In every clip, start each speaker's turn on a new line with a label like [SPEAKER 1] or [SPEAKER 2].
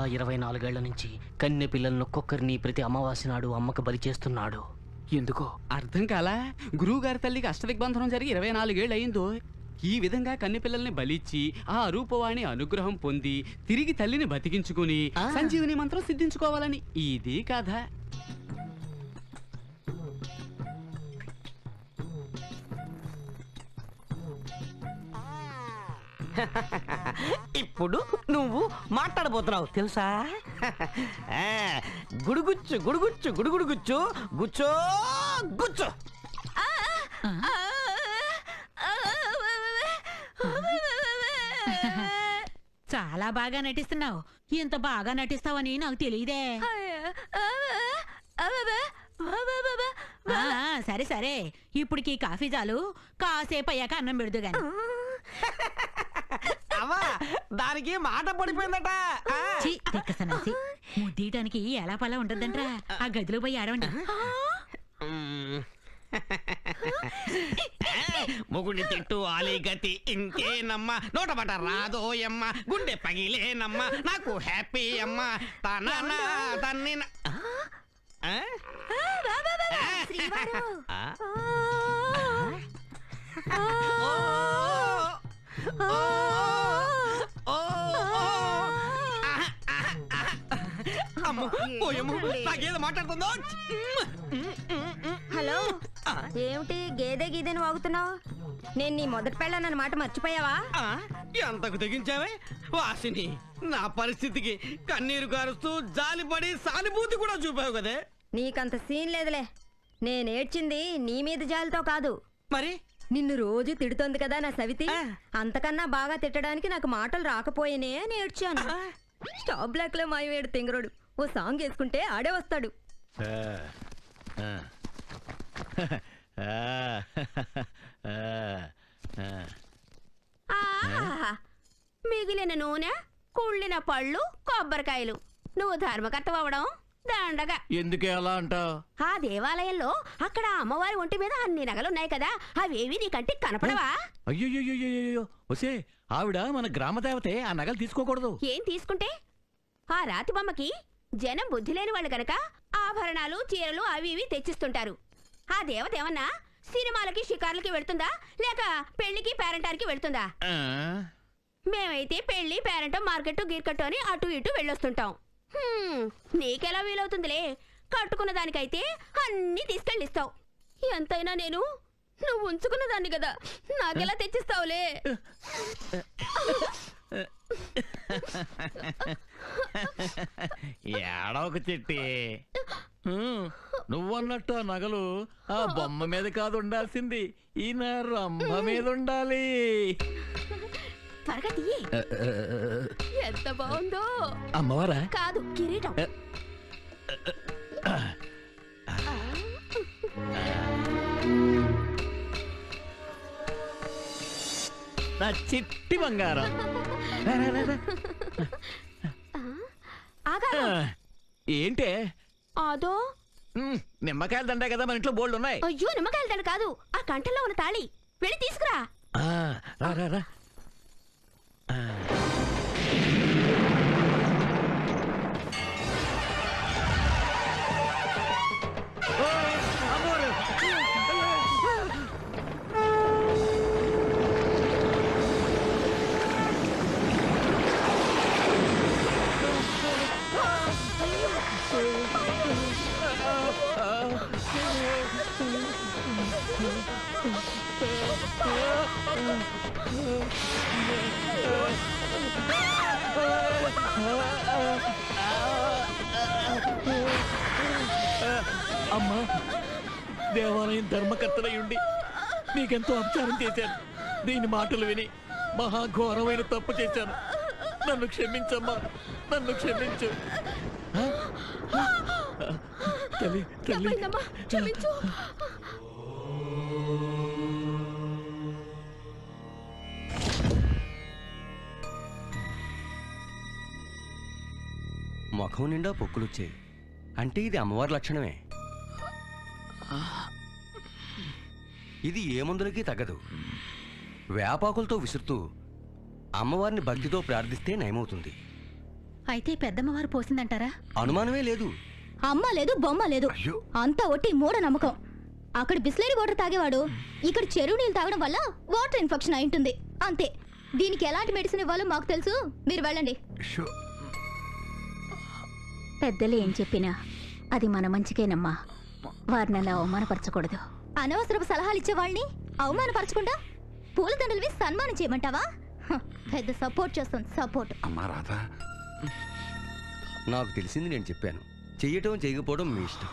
[SPEAKER 1] కూడా ఇరవై నాలుగేళ్ళ నుంచి కన్నె పిల్లలను ఒక్కొక్కరిని ప్రతి అమావాస్య నాడు అమ్మకు బలి చేస్తున్నాడు.
[SPEAKER 2] ఎందుకో? అర్థం కాలా? గురువు గారి తల్లికి అష్టదిగ్బంధనం జరిగి ఇరవై నాలుగేళ్ళు అయిందో? ఈ విధంగా కన్నెపిల్లల్ని బలిచ్చి ఆ అరూపవాణి అనుగ్రహం పొంది తిరిగి తల్లిని బతికించుకుని. సంజీవిని మంత్రం సిద్ధించుకోవాలని ఇది కథ.
[SPEAKER 3] ఇప్పుడు నువ్వు మాట్లాడబోతున్నావు తెలుసా? ఆ, గుడుగుచ్చు గుడుగుచ్చు గుడుగుడు గుచ్చు గుచ్చో. గుచ్చు
[SPEAKER 4] చాలా బాగా నటిస్తున్నావు. ఇంత బాగా నటిస్తావని నాకు తెలియదే ఆ, సరే సరే. ఇప్పటికి కాఫీ చాలు. కాసేపు అయ్యాక అన్నం పెడదు గాని
[SPEAKER 3] దానికి మాట పడిపోయిందట. ఆ.
[SPEAKER 4] ఛీ, తిక్క సన్నాసి. ముద్దీయటానికి ఎలా పలా ఉంటుందంట్రా? ఆ గదిలో పోయి ఆడవండి.
[SPEAKER 3] మ్మ్. మొగుడి తిట్టు ఆలి గతి ఇంకేనమ్మ. నోట పట రాదోయమ్మ. గుండె పగిలేనమ్మ. నాకు హ్యాపీ అమ్మ. తన తన్ని నాకేదో మాట్లాడుతుందో?
[SPEAKER 5] హలో? ఏమిటి గేదె గీదెని వాగుతున్నావు? నేను నీ మొదటి పెళ్ళానన్న మాట మర్చిపోయావా?
[SPEAKER 3] ఎంతకు తెగించావే? వాసిని నా పరిస్థితికి కన్నీరు కారుస్తూ జాలిపడి సానుభూతి కూడా చూపావు కదే.
[SPEAKER 5] నీకంత సీన్ లేదులే. నేను ఏడ్చింది నీ మీద జాలితో కాదు.
[SPEAKER 3] మరి?
[SPEAKER 5] నిన్ను రోజు తిడుతోంది కదా నా సవితి. అంతకన్నా బాగా తిట్టడానికి నాకు మాటలు రాకపోయేనే అని ఏడ్చాను. స్టాప్ బ్లాక్లో మాయవేడు తింగరోడు. ఓ సాంగ్ వేసుకుంటే ఆడే వస్తాడు.
[SPEAKER 6] మిగిలిన నూనె కుళ్ళిన పళ్ళు కొబ్బరికాయలు. నువ్వు ధర్మకర్త అవ్వడం దండగా.
[SPEAKER 7] ఎందుకే అలా అంటావు?
[SPEAKER 6] ఆ దేవాలయంలో అక్కడ అమ్మవారి ఒంటి మీద అన్ని నగలున్నాయి కదా అవేవి నీ కంటికి కనపడవా?
[SPEAKER 7] అయ్యో వసే ఆవిడ మన గ్రామ దేవతే ఆ నగలు తీసుకోకూడదు.
[SPEAKER 6] ఏం తీసుకుంటే? ఆ రాతి బొమ్మకి జనం బుద్ధి లేని వాళ్ళు గనక ఆభరణాలు చీరలు అవి ఇవి తెచ్చిస్తుంటారు. ఆ దేవత ఏమన్నా సినిమాలకి షికార్లకి వెళ్తుందా? లేక పెళ్ళికి పేరంటానికి వెళ్తుందా? మేమైతే పెళ్ళి పేరంటం మార్కెట్ గీర్కట్టు అని అటు ఇటు వెళ్ళొస్తుంటాం. హ్మ్, నీకెలా వీలవుతుందిలే? కట్టుకున్న దానికైతే అన్నీ తీసుకెళ్ళిస్తావు ఎంతైనా నేను నువ్వు ఉంచుకున్న దాన్ని కదా. నాకెలా తెచ్చిస్తావులే?
[SPEAKER 7] ఏడవక చెట్టి. నువ్వన్నట్టు ఆ నగలు ఆ బొమ్మ మీద కాదు ఉండాల్సింది. ఈ నా రంభ మీద ఉండాలి.
[SPEAKER 6] త్వరగా తీయి. ఎంత బాగుందో.
[SPEAKER 7] అమ్మవారా?
[SPEAKER 6] కాదు కిరీటం.
[SPEAKER 7] నా చిట్టి బంగారం. రా, రా, రా, రా.
[SPEAKER 6] ఆగా
[SPEAKER 7] ఆ, ఏంటే?
[SPEAKER 6] అదో?
[SPEAKER 7] ఉమ్, నిమ్మకాయలు దండే కదా మన ఇంట్లో బోల్డ్ ఉన్నాయి.
[SPEAKER 6] అయ్యో నిమ్మకాయలు దండ కాదు. ఆ కంఠంలో ఉన్న తాళి. వెళ్ళి తీసుకురా.
[SPEAKER 7] ఆ, రా రా రా. ఆ. అమ్మా దేవాలయం ధర్మకర్తలై ఉండి నీకెంతో అపచారం చేశాను దీని మాటలు విని మహాఘోరమైన తప్పు చేశాను నన్ను క్షమించమ్మా నన్ను క్షమించు? తల్లి తల్లి.
[SPEAKER 6] క్షమించు.
[SPEAKER 8] ముఖం నిండా పొక్కులొచ్చాయి. అంటే ఇది అమ్మవారి లక్షణమే. ఇది ఏ మందులకి తగ్గదు. వేపాకులతో విసురుతూ అమ్మవారిని భక్తితో ప్రార్థిస్తే నయమవుతుంది.
[SPEAKER 4] అయితే పెద్దమ్మవారు పోసిందంటారా?
[SPEAKER 8] అనుమానమే లేదు.
[SPEAKER 9] అమ్మ లేదు బొమ్మ లేదు.
[SPEAKER 10] అయ్యో.
[SPEAKER 9] అంతా ఒట్టి మూఢ నమ్మకం. అక్కడ బిస్లరీ వాటర్ తాగేవాడు ఇక్కడ చెరువు నీళ్ళు తాగడం వల్ల వాటర్ ఇన్ఫెక్షన్ అయి ఉంటుంది. అంతే. దీనికి ఎలాంటి మెడిసిన్ ఇవ్వాలో మాకు తెలుసు. మీరు వెళ్ళండి.
[SPEAKER 10] షో.
[SPEAKER 6] పెద్దలు ఏం చెప్పినా అది మన మంచికేనమ్మా. వారిని అలా అవమానపరచకూడదు.
[SPEAKER 9] అనవసరపు సలహాలు ఇచ్చే వాళ్ళని అవమానపరచకుండా పూలదండలవి సన్మానం చేయమంటావా? హ, పెద్ద సపోర్ట్ చేస్తాను సపోర్ట్.
[SPEAKER 10] అమ్మా రాధా.
[SPEAKER 8] నాకు తెలిసింది నేను చెప్పాను. చెయ్యటం చేయకపోవడం మీ ఇష్టం.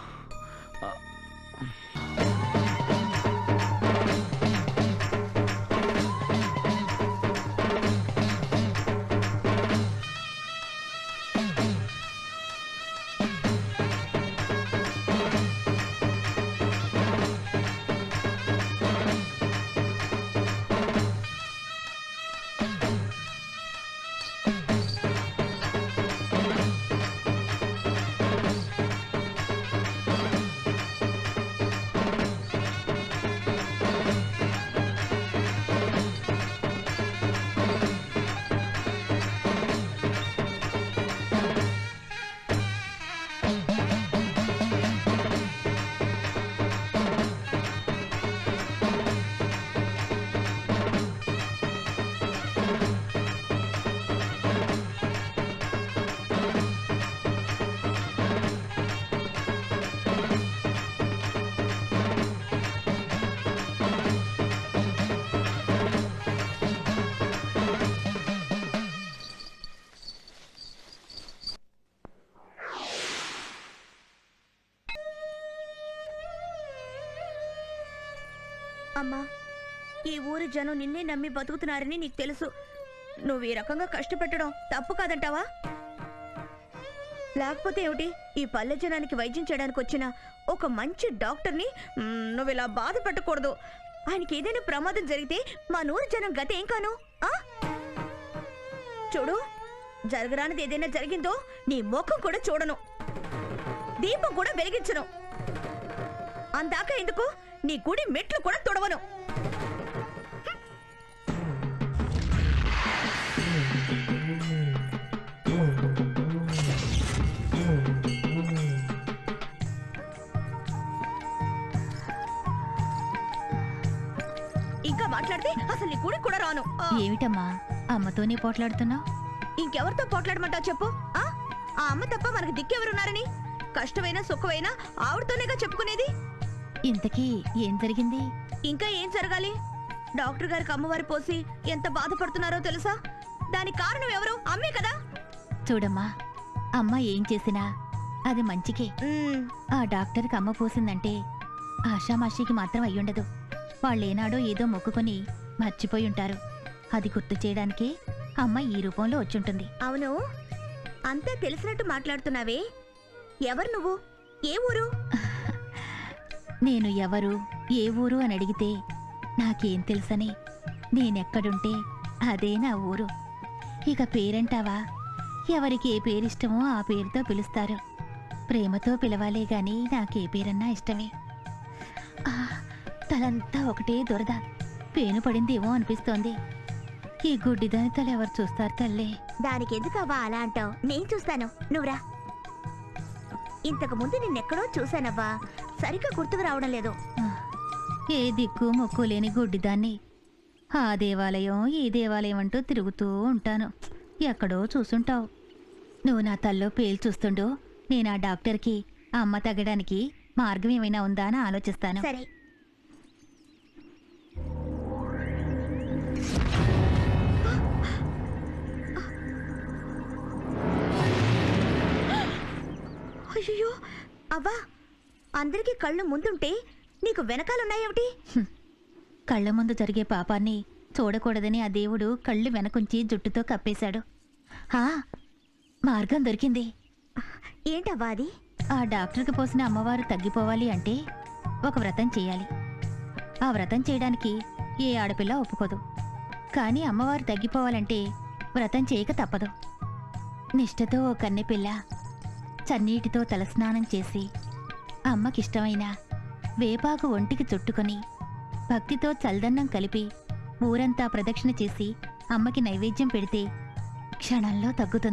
[SPEAKER 11] అమ్మా ఈ ఊరి జనం నిన్నే నమ్మి బతుకుతున్నారని నీకు తెలుసు. నువ్వు ఈ రకంగా కష్టపెట్టడం తప్పు కాదంటావా? లేకపోతే ఏమిటి ఈ పల్లె జనానికి వైద్యం చేయడానికి వచ్చిన ఒక మంచి డాక్టర్ని మ్, నువ్వు ఇలా బాధ పెట్టకూడదు. ఆయనకి ఏదైనా ప్రమాదం జరిగితే మా నూరు జనం గత ఏం కాను ఆ? చూడు జరగరానిది ఏదైనా జరిగిందో నీ ముఖం కూడా చూడను. దీపం కూడా వెలిగించను. అందాక ఎందుకు? నీ గుడి మెట్లు కూడా తొడవను. ఇంకా మాట్లాడితే అసలు నీ గుడికి కూడా రాను. ఆ,
[SPEAKER 4] ఏమిటమ్మా? అమ్మతోనే పోట్లాడుతున్నావు?
[SPEAKER 11] ఇంకెవరితో పోట్లాడమంటావు చెప్పు? ఆ? ఆ అమ్మ తప్ప మనకు దిక్కెవరున్నారని? కష్టమైనా సుఖమైనా ఆవిడతోనేగా చెప్పుకునేది?
[SPEAKER 4] ఇంతకీ ఏం జరిగింది?
[SPEAKER 11] ఇంకా ఏం జరగాలి? డాక్టర్ గారికి అమ్మవారి పోసి ఎంత బాధపడుతున్నారో తెలుసా? దానికి కారణం ఎవరు? అమ్మే కదా.
[SPEAKER 4] చూడమ్మా అమ్మ ఏం చేసినా అది మంచికే. ఆ డాక్టర్కి అమ్మ పోసిందంటే ఆషామాషికి మాత్రం అయ్యుండదు. వాళ్ళేనాడో ఏదో మొక్కుకొని మర్చిపోయి ఉంటారు. అది గుర్తు చేయడానికే అమ్మ ఈ రూపంలో వచ్చుంటుంది.
[SPEAKER 11] అవును. అంతా తెలిసినట్టు మాట్లాడుతున్నావే. ఎవరు నువ్వు? ఏ ఊరు?
[SPEAKER 4] నేను ఎవరు ఏ ఊరు అని అడిగితే నాకేం తెలుసని నేనెక్కడుంటే అదే నా ఊరు. ఇక పేరంటావా? ఎవరికి ఏ పేరిష్టమో ఆ పేరుతో పిలుస్తారు. ప్రేమతో పిలవాలే గాని నాకే పేరన్నా ఇష్టమే. తలంతా ఒకటే దురద. పేను పడిందేమో అనిపిస్తోంది. ఈ గుడ్డిదాని తల ఎవరు చూస్తారు తల్లే?
[SPEAKER 11] దానికి ఎందుకు అవ్వా అలా అంటావు? నేను చూస్తాను. నువ్వురా ఇంతకు ముందు నిన్నెక్కడో చూశానవ్వా. సరిగ్గా గుర్తుకు రావడం లేదు.
[SPEAKER 4] ఏ దిక్కు మొక్కు లేని గుడ్డిదాన్ని. ఆ దేవాలయం ఈ దేవాలయం అంటూ తిరుగుతూ ఉంటాను. ఎక్కడో చూసుంటావు. నువ్వు నా తల్లో పేలు చూస్తుండు. నేను ఆ డాక్టర్కి ఆ అమ్మ తగ్గడానికి మార్గం ఏమైనా ఉందా అని ఆలోచిస్తాను.
[SPEAKER 11] సరే. అయ్యో అవ్వా. అందరికీ కళ్ళు ముందుంటే నీకు వెనకాలన్నాయేమిటి?
[SPEAKER 4] కళ్ళ ముందు జరిగే పాపాన్ని చూడకూడదని ఆ దేవుడు కళ్ళు వెనకుంచి జుట్టుతో కప్పేశాడు. ఆ మార్గం దొరికింది.
[SPEAKER 11] ఏంటవ్వా అది
[SPEAKER 4] ఆ డాక్టర్కి పోసిన అమ్మవారు తగ్గిపోవాలి అంటే ఒక వ్రతం చేయాలి. ఆ వ్రతం చేయడానికి ఏ ఆడపిల్ల ఒప్పుకోదు. కానీ అమ్మవారు తగ్గిపోవాలంటే వ్రతం చేయక తప్పదు. నిష్ఠతో ఓ కన్నెపిల్ల చన్నీటితో తలస్నానం చేసి అమ్మకిష్టమైన. వేపాకు ఒంటికి చుట్టుకొని భక్తితో చల్దన్నం కలిపి ఊరంతా ప్రదక్షిణ చేసి అమ్మకి నైవేద్యం పెడితే క్షణంలో తగ్గుతుంది.